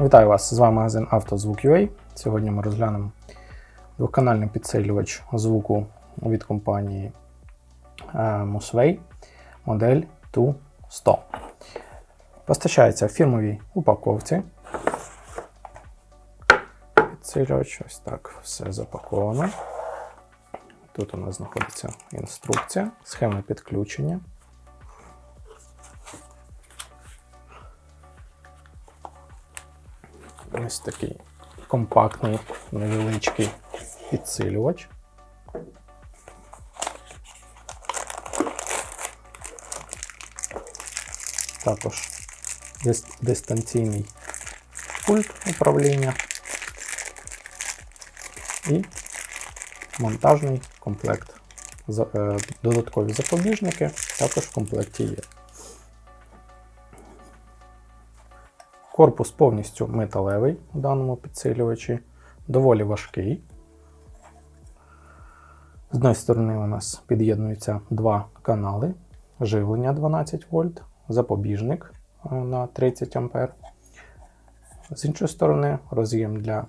Вітаю вас! З вами магазин «Автозвук.UA». Сьогодні ми розглянемо двоканальний підсилювач звуку від компанії е, Musway модель TU100. Постачається в фірмовій упаковці. Підсилювач, ось так все запаковано. Тут у нас знаходиться інструкція, схема підключення. Ось такий компактний невеличкий підсилювач. Також дистанційний пульт управління і монтажний комплект. Е, Додаткові запобіжники також в комплекті є. Корпус повністю металевий у даному підсилювачі, доволі важкий. З однієї сторони у нас під'єднуються два канали, живлення 12 вольт, запобіжник е, на 30 А. З іншої сторони, роз'єм для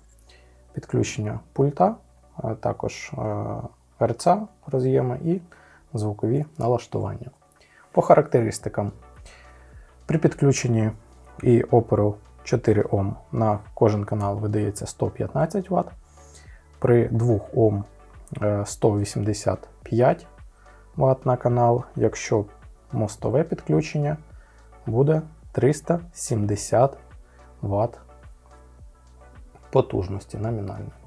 підключення пульта, а також е, РЦ роз'єми і звукові налаштування. По характеристикам. При підключенні і опору 4 Ом на кожен канал видається 115 Вт. При 2 Ом е, 185 Вт на канал. Якщо мостове підключення буде 370 Вт потужності номінальної.